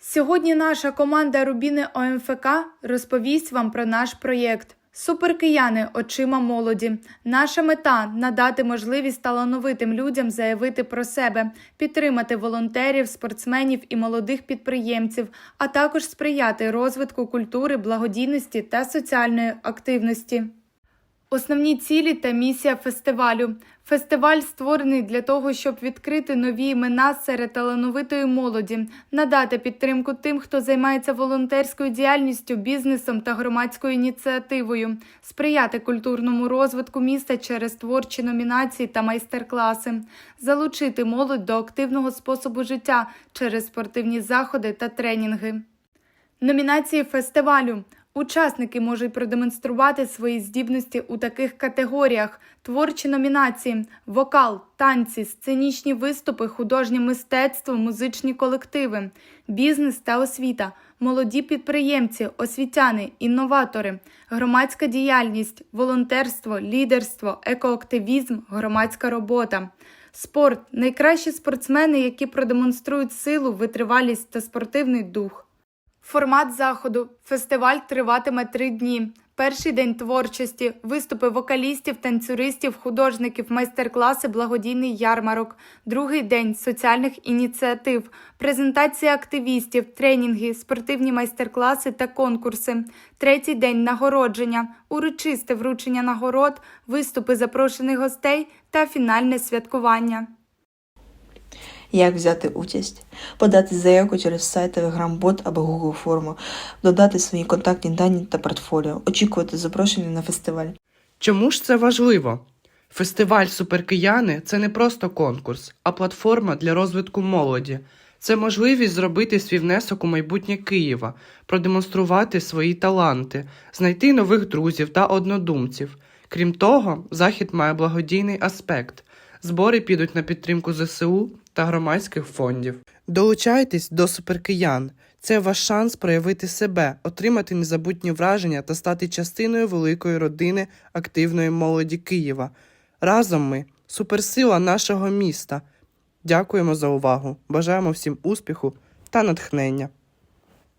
Сьогодні наша команда Рубіни ОМФК розповість вам про наш проєкт. Суперкияни очима молоді. Наша мета надати можливість талановитим людям заявити про себе, підтримати волонтерів, спортсменів і молодих підприємців, а також сприяти розвитку культури, благодійності та соціальної активності. Основні цілі та місія фестивалю. Фестиваль створений для того, щоб відкрити нові імена серед талановитої молоді, надати підтримку тим, хто займається волонтерською діяльністю, бізнесом та громадською ініціативою, сприяти культурному розвитку міста через творчі номінації та майстер-класи, залучити молодь до активного способу життя через спортивні заходи та тренінги. Номінації фестивалю. Учасники можуть продемонструвати свої здібності у таких категоріях: творчі номінації, вокал, танці, сценічні виступи, художнє мистецтво, музичні колективи, бізнес та освіта, молоді підприємці, освітяни, інноватори, громадська діяльність, волонтерство, лідерство, екоактивізм, громадська робота. Спорт. Найкращі спортсмени, які продемонструють силу, витривалість та спортивний дух. Формат заходу. Фестиваль триватиме три дні. Перший день творчості, виступи вокалістів, танцюристів, художників, майстер-класи, благодійний ярмарок. Другий день соціальних ініціатив, презентація активістів, тренінги, спортивні майстер-класи та конкурси. Третій день нагородження, урочисте вручення нагород, виступи запрошених гостей та фінальне святкування. Як взяти участь? Подати заявку через сайт Telegram-бот або Google форму, додати свої контактні дані та портфоліо, очікувати запрошення на фестиваль. Чому ж це важливо? Фестиваль Суперкияни це не просто конкурс, а платформа для розвитку молоді. Це можливість зробити свій внесок у майбутнє Києва, продемонструвати свої таланти, знайти нових друзів та однодумців. Крім того, захід має благодійний аспект. Збори підуть на підтримку ЗСУ та громадських фондів. Долучайтесь до суперкиян. Це ваш шанс проявити себе, отримати незабутні враження та стати частиною великої родини активної молоді Києва. Разом ми суперсила нашого міста. Дякуємо за увагу. Бажаємо всім успіху та натхнення.